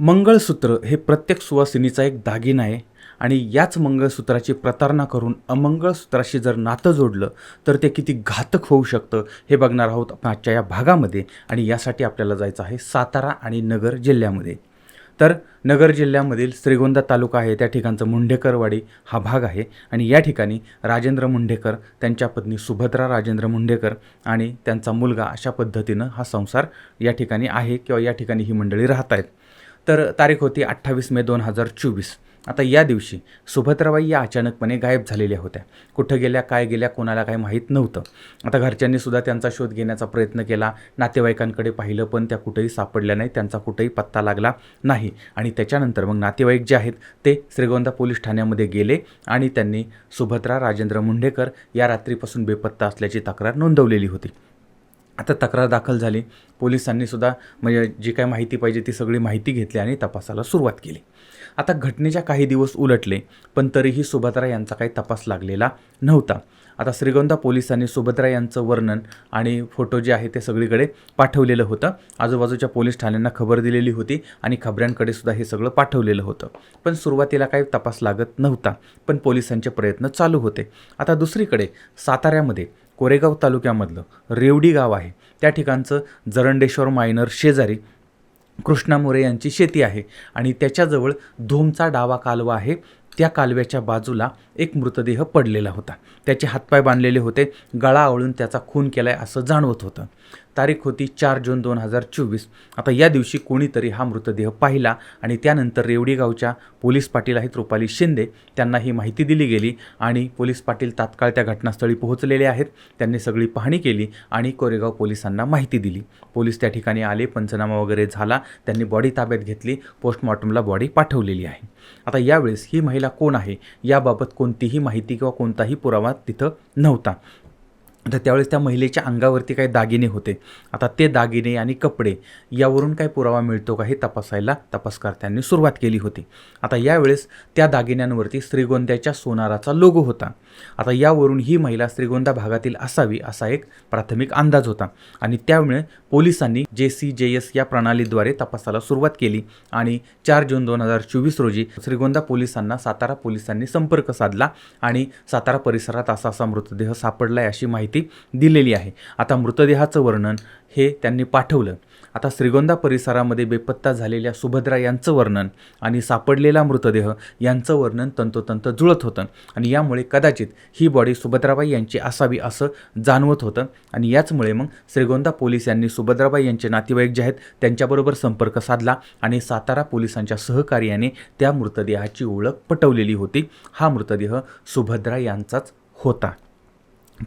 मंगळसूत्र हे प्रत्येक सुवासिनीचा एक दागिना आहे आणि याच मंगळसूत्राची प्रतारणा करून अमंगळसूत्राशी जर नातं जोडलं तर ते किती घातक होऊ शकतं हे बघणार आहोत आपण आजच्या या भागामध्ये. आणि यासाठी आपल्याला जायचं आहे सातारा आणि नगर जिल्ह्यामध्ये. तर नगर जिल्ह्यामधील श्रीगोंदा तालुका आहे त्या ठिकाणचं मुंढेकरवाडी हा भाग आहे. आणि या ठिकाणी राजेंद्र मुंढेकर त्यांच्या पत्नी सुभद्रा राजेंद्र मुंढेकर आणि त्यांचा मुलगा अशा पद्धतीनं हा संसार या ठिकाणी आहे किंवा या ठिकाणी ही मंडळी राहत आहेत तर तारीख होती अठ्ठावीस मे दोन हजार चोवीस. आता या दिवशी सुभद्राबाई या अचानकपणे गायब झालेल्या होत्या. कुठं गेल्या काय गेल्या कोणाला काय माहीत नव्हतं. आता घरच्यांनीसुद्धा त्यांचा शोध घेण्याचा प्रयत्न केला. नातेवाईकांकडे पाहिलं पण त्या कुठेही सापडल्या नाही त्यांचा कुठेही पत्ता लागला नाही. आणि त्याच्यानंतर मग नातेवाईक जे आहेत ते श्रीगोंदा पोलीस ठाण्यामध्ये गेले आणि त्यांनी सुभद्रा राजेंद्र मुंढेकर या रात्रीपासून बेपत्ता असल्याची तक्रार नोंदवलेली होती. आता तक्रार दाखल झाली. पोलिसांनीसुद्धा म्हणजे जी काय माहिती पाहिजे ती सगळी माहिती घेतली आणि तपासाला सुरुवात केली. आता घटनेच्या काही दिवस उलटले पण तरीही सुभद्रा यांचा काही तपास लागलेला नव्हता. आता श्रीगोंदा पोलिसांनी सुभद्रा यांचं वर्णन आणि फोटो जे आहे ते सगळीकडे पाठवलेलं होतं. आजूबाजूच्या पोलीस ठाण्यांना खबर दिलेली होती आणि खबऱ्यांकडे सुद्धा हे सगळं पाठवलेलं होतं. पण सुरुवातीला काही तपास लागत नव्हता पण पोलिसांचे प्रयत्न चालू होते. आता दुसरीकडे साताऱ्यामध्ये कोरेगाव तालुक्यामधलं रेवडी गाव आहे. त्या ठिकाणचं जरंडेश्वर मायनर शेजारी कृष्णा मोरे यांची शेती आहे आणि त्याच्याजवळ धोमचा डावा कालवा आहे. त्या कालव्याच्या बाजूला एक मृतदेह पडलेला होता. त्याचे हातपाय बांधलेले होते. गळा आवळून त्याचा खून केला आहे असं जाणवत होतं. तारीख होती चार जून दोन हजार चोवीस. आता या दिवशी कोणीतरी हा मृतदेह पाहिला आणि त्यानंतर रेवडी गावच्या पोलीस पाटील आहेत रुपाली शिंदे त्यांना ही माहिती दिली गेली आणि पोलीस पाटील तात्काळ त्या घटनास्थळी पोहोचलेले आहेत. त्यांनी सगळी पाहणी केली आणि कोरेगाव पोलिसांना माहिती दिली. पोलीस त्या ठिकाणी आले पंचनामा वगैरे झाला त्यांनी बॉडी ताब्यात घेतली पोस्टमॉर्टमला बॉडी पाठवलेली आहे. आता यावेळेस ही महिला कोण आहे? याबाबत कोणतीही माहिती किंवा कोणताही पुरावा तिथं नव्हता. तर त्यावेळेस त्या महिलेच्या अंगावरती काही दागिने होते. आता ते दागिने आणि कपडे यावरून काय पुरावा मिळतो का हे तपासायला तपासकर्त्यांनी सुरुवात केली होती. आता यावेळेस त्या दागिन्यांवरती श्रीगोंद्याच्या सोनाराचा लोगो होता. आता यावरून ही महिला श्रीगोंदा भागातील असावी असा एक प्राथमिक अंदाज होता. आणि त्यामुळे पोलिसांनी जे सी जे एस या प्रणालीद्वारे तपासाला सुरुवात केली आणि चार जून दोन हजार चोवीस रोजी श्रीगोंदा पोलिसांना सातारा पोलिसांनी संपर्क साधला आणि सातारा परिसरात असा असा मृतदेह सापडला आहे अशी माहिती दिलेली आहे. आता मृतदेहाचं वर्णन हे त्यांनी पाठवलं. आता श्रीगोंदा परिसरामध्ये बेपत्ता झालेल्या सुभद्रा यांचं वर्णन आणि सापडलेला मृतदेह यांचं वर्णन तंतोतंत जुळत होतं आणि यामुळे कदाचित ही बॉडी सुभद्राबाई यांची असावी असं जाणवत होतं आणि याचमुळे मग श्रीगोंदा पोलीस यांनी सुभद्राबाई यांचे नातेवाईक जे आहेत त्यांच्याबरोबर संपर्क साधला आणि सातारा पोलिसांच्या सहकार्याने त्या मृतदेहाची ओळख पटवलेली होती. हा मृतदेह सुभद्रा यांचाच होता.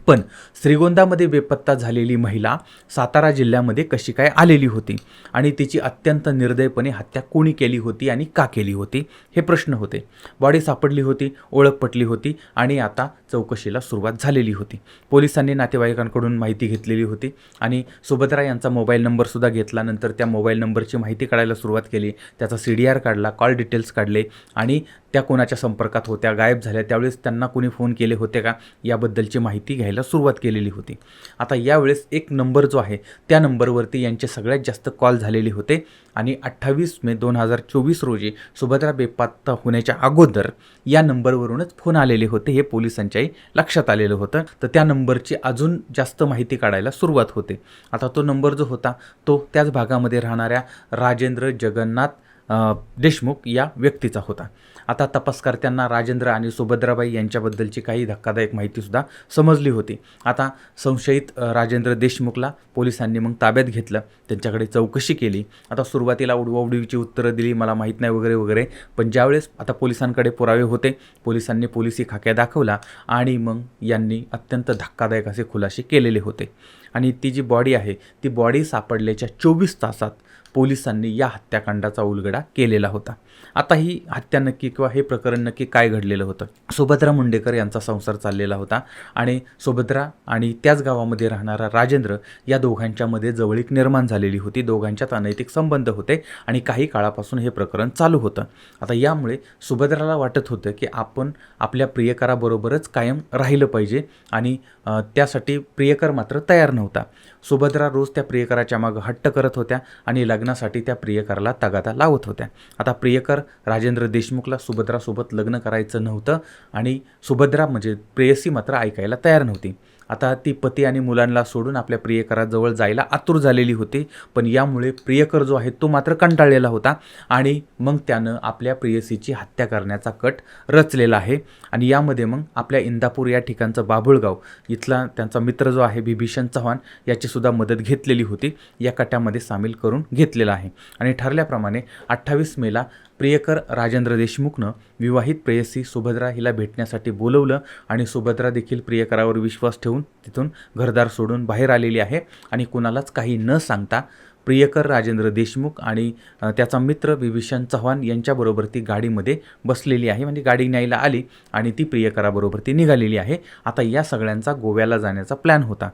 पण श्रीगोंदामध्ये बेपत्ता झालेली महिला सातारा जिल्ह्यामध्ये कशी काय आलेली होती आणि तिची अत्यंत निर्दयपणे हत्या कोणी केली होती आणि का केली होती हे प्रश्न होते. बॉडी सापडली होती ओळख पटली होती आणि आता चौकशीला सुरुवात झालेली होती. पोलिसांनी नातेवाईकांकडून माहिती घेतलेली होती आणि सुभद्रा यांचा मोबाईल नंबरसुद्धा घेतला. नंतर त्या मोबाईल नंबरची माहिती काढायला सुरुवात केली. त्याचा सी डी आर काढला कॉल डिटेल्स काढले आणि त्या कोणाच्या संपर्कात होत्या गायब झाल्या त्यावेळेस त्यांना कोणी फोन केले होते का याबद्दलची माहिती घ्यायला सुरुवात केलेली होती. आता यावेळेस एक नंबर जो आहे त्या नंबरवरती यांचे सगळ्यात जास्त कॉल झालेले होते आणि अठ्ठावीस मे दोन हजार चोवीस रोजी सुभद्रा बेपत्ता होण्याच्या अगोदर या नंबरवरूनच फोन आलेले होते हे पोलिसांच्याही लक्षात आलेलं होतं. तर त्या नंबरची अजून जास्त माहिती काढायला सुरुवात होते. आता तो नंबर जो होता तो त्याच भागामध्ये राहणाऱ्या राजेंद्र जगन्नाथ देशमुख या व्यक्तीचा होता. आता तपासकर्त्यांना राजेंद्र आणि सुभद्राबाई यांच्याबद्दलची काही धक्कादायक माहितीसुद्धा समजली होती. आता संशयित राजेंद्र देशमुखला पोलिसांनी मग ताब्यात घेतलं. त्यांच्याकडे चौकशी केली. आता सुरुवातीला उडवाउडवीची उत्तरं दिली मला माहीत नाही वगैरे वगैरे. पण ज्यावेळेस आता पोलिसांकडे पुरावे होते पोलिसांनी पोलिसी खाक्या दाखवला आणि मग यांनी अत्यंत धक्कादायक असे खुलासे केलेले होते. आणि ती जी बॉडी आहे ती बॉडी सापडल्याच्या चोवीस तासात पोलिसांनी या हत्याकांडाचा उलगडा केलेला होता. आता ही हत्या नक्की किंवा हे प्रकरण नक्की काय घडलेलं होतं? सुभद्रा मुंडेकर यांचा संसार चाललेला होता आणि सुभद्रा आणि त्याच गावामध्ये राहणारा राजेंद्र या दोघांच्यामध्ये जवळीक निर्माण झालेली होती. दोघांच्यात अनैतिक संबंध होते आणि काही काळापासून हे प्रकरण चालू होतं. आता यामुळे सुभद्राला वाटत होतं की आपण आपल्या प्रियकराबरोबरच कायम राहिलं पाहिजे आणि त्यासाठी प्रियकर मात्र तयार नव्हता. सुभद्रा रोज त्या प्रियकराच्या मागं हट्ट करत होत्या आणि लग्नासाठी त्या प्रियकराला तगादा लावत होत्या. आता प्रियकर राजेंद्र देशमुखला सुभद्रासोबत लग्न करायचं नव्हतं आणि सुभद्रा म्हणजे प्रेयसी मात्र ऐकायला तयार नव्हती. आता ती पती आणि मुलांना सोडून आपल्या प्रियकराजवळ जायला आतुर झालेली होती पण यामुळे प्रियकर जो आहे तो मात्र कंटाळलेला होता आणि मग त्यानं आपल्या प्रियसीची हत्या करण्याचा कट रचलेला आहे आणि यामध्ये मग आपल्या इंदापूर या ठिकाणचं बाभुळगाव इथला त्यांचा मित्र जो आहे बिभीषण चव्हाण याचीसुद्धा मदत घेतलेली होती या कट्यामध्ये सामील करून घेतलेला आहे. आणि ठरल्याप्रमाणे अठ्ठावीस मेला प्रियकर राजेंद्र देशमुखनं विवाहित प्रेयसी सुभद्रा हिला भेटण्यासाठी बोलवलं आणि सुभद्रा देखील प्रियकरावर विश्वास ठेवून तिथून घरदार सोडून बाहेर आलेली आहे आणि कुणालाच काही न सांगता प्रियकर राजेंद्र देशमुख आणि त्याचा मित्र विभीषण चव्हाण यांच्याबरोबर ती गाडीमध्ये बसलेली आहे. म्हणजे गाडी न्यायला आली आणि ती प्रियकराबरोबर ती निघालेली आहे. आता या सगळ्यांचा गोव्याला जाण्याचा प्लॅन होता.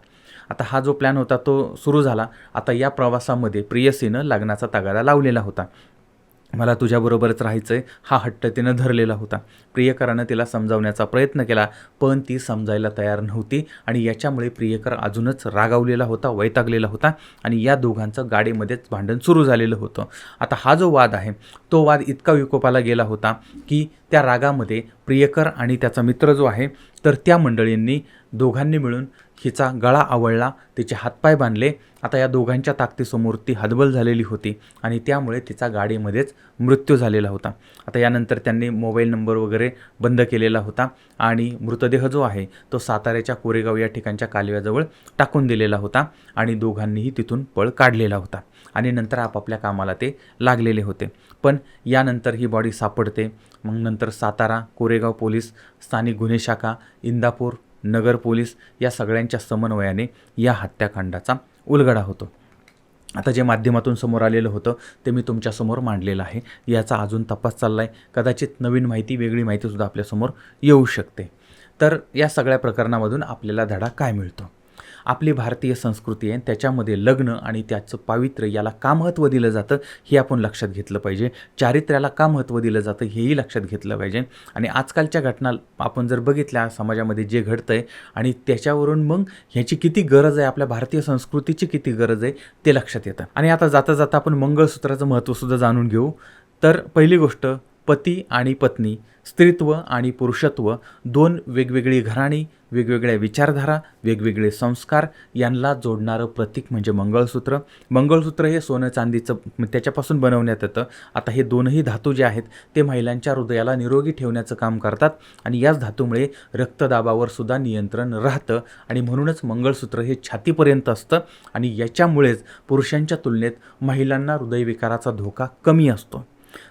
आता हा जो प्लॅन होता तो सुरू झाला. आता या प्रवासामध्ये प्रियसीनं लग्नाचा तगादा लावलेला होता. मला तुझ्याबरोबरच राहायचं आहे हा हट्ट तिनं धरलेला होता. प्रियकरानं तिला समजावण्याचा प्रयत्न केला पण ती समजायला तयार नव्हती आणि याच्यामुळे प्रियकर अजूनच रागावलेला होता वैतागलेला होता आणि या दोघांचं गाडीमध्येच भांडण सुरू झालेलं होतं. आता हा जो वाद आहे तो वाद इतका विकोपाला गेला होता की त्या रागामध्ये प्रियकर आणि त्याचा मित्र जो आहे तर त्या मंडळींनी दोघांनी मिळून हिचा गळा आवळला तिचे हातपाय बांधले. आता या दोघांच्या ताकदीसमोर ती हतबल झालेली होती आणि त्यामुळे तिचा गाडीमध्येच मृत्यू झालेला होता. आता यानंतर त्यांनी मोबाईल नंबर वगैरे बंद केलेला होता आणि मृतदेह जो आहे तो साताऱ्याच्या कोरेगाव या ठिकाणच्या कालव्याजवळ टाकून दिलेला होता आणि दोघांनीही तिथून पळ काढलेला होता आणि नंतर आपापल्या कामाला ते लागलेले होते. पण यानंतर ही बॉडी सापडते. मग नंतर सातारा कोरेगाव पोलीस स्थानिक गुन्हे शाखा इंदापूर नगर पोलीस या सगळ्यांच्या समन्वयाने या हत्याकांडाचा उलगडा होतो. आता जे माध्यमातून समोर आलेलं होतं ते मी तुमच्यासमोर मांडलेलं आहे. याचा अजून तपास चालला आहे कदाचित नवीन माहिती वेगळी माहितीसुद्धा आपल्यासमोर येऊ शकते. तर या सगळ्या प्रकरणामधून आपल्याला धडा काय मिळतो? आपली भारतीय संस्कृती आहे त्याच्यामध्ये लग्न आणि त्याचं पावित्र्य याला का महत्त्व दिलं जातं हे आपण लक्षात घेतलं पाहिजे. चारित्र्याला का महत्त्व दिलं जातं हेही लक्षात घेतलं पाहिजे. आणि आजकालच्या घटना आपण जर बघितल्या समाजामध्ये जे घडतं आहे आणि त्याच्यावरून मग ह्याची किती गरज आहे आपल्या भारतीय संस्कृतीची किती गरज आहे ते लक्षात येतं. आणि आता जाता जाता आपण मंगळसूत्राचं महत्त्वसुद्धा जाणून घेऊ. तर पहिली गोष्ट पती आणि पत्नी स्त्रीत्व आणि पुरुषत्व दोन वेगवेगळी घराणी वेगवेगळ्या विचारधारा वेगवेगळे संस्कार यांना जोडणारं प्रतीक म्हणजे मंगळसूत्र. मंगळसूत्र हे सोनं चांदीचं त्याच्यापासून बनवण्यात येतं. आता हे दोनही धातू जे आहेत ते महिलांच्या हृदयाला निरोगी ठेवण्याचं काम करतात आणि याच धातूमुळे रक्तदाबावर सुद्धा नियंत्रण राहतं आणि म्हणूनच मंगळसूत्र हे छातीपर्यंत असतं आणि याच्यामुळेच पुरुषांच्या तुलनेत महिलांना हृदयविकाराचा धोका कमी असतो.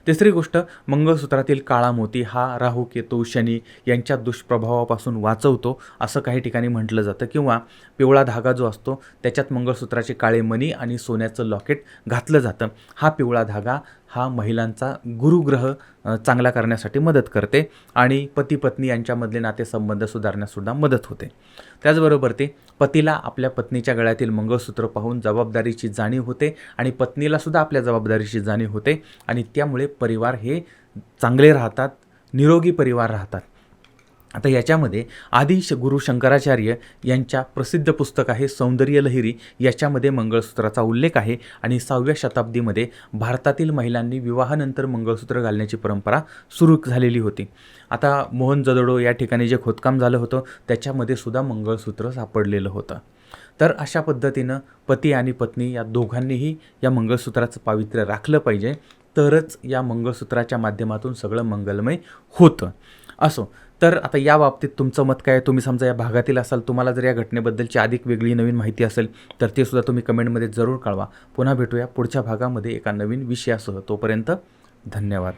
तिसरी गोष्ट मंगळसूत्रातील काळा मोती हा राहू केतू शनी यांच्या दुष्प्रभावापासून वाचवतो असं काही ठिकाणी म्हटलं जातं. किंवा पिवळा धागा जो असतो त्याच्यात मंगळसूत्राचे काळे मणी आणि सोन्याचं लॉकेट घातलं जातं. हा पिवळा धागा हा महिलांचा गुरुग्रह चांगला करण्यासाठी मदत करते आणि पती पत्नी यांच्यामधले नातेसंबंध सुधारण्यासुद्धा मदत होते. त्याचबरोबर ते पतीला आपल्या पत्नीच्या गळ्यातील मंगळसूत्र पाहून जबाबदारीची जाणीव होते आणि पत्नीलासुद्धा आपल्या जबाबदारीची जाणीव होते आणि त्यामुळे परिवार हे चांगले राहतात निरोगी परिवार राहतात. आता याच्यामध्ये आदी श गुरु शंकराचार्य यांच्या प्रसिद्ध पुस्तक आहे सौंदर्य लहिरी. याच्यामध्ये मंगळसूत्राचा उल्लेख आहे आणि सहाव्या शताब्दीमध्ये भारतातील महिलांनी विवाहानंतर मंगळसूत्र घालण्याची परंपरा सुरू झालेली होती. आता मोहन जदडो या ठिकाणी जे खोदकाम झालं होतं त्याच्यामध्ये सुद्धा मंगळसूत्र सापडलेलं होतं. तर अशा पद्धतीनं पती आणि पत्नी या दोघांनीही या मंगळसूत्राचं पावित्र्य राखलं पाहिजे. तरच या मंगळसूत्राच्या माध्यमातून सगळं मंगलमय होतं. असो तर आता या बाबतीत तुमचं मत काय तुम्ही समजा या भागातील असाल तुम्हाला जर या घटनेबद्दलची अधिक वेगळी नवीन माहिती असेल तर ते सुद्धा तुम्ही कमेंटमध्ये जरूर कळवा. पुन्हा भेटूया पुढच्या भागामध्ये एका नवीन विषयासह. तोपर्यंत धन्यवाद.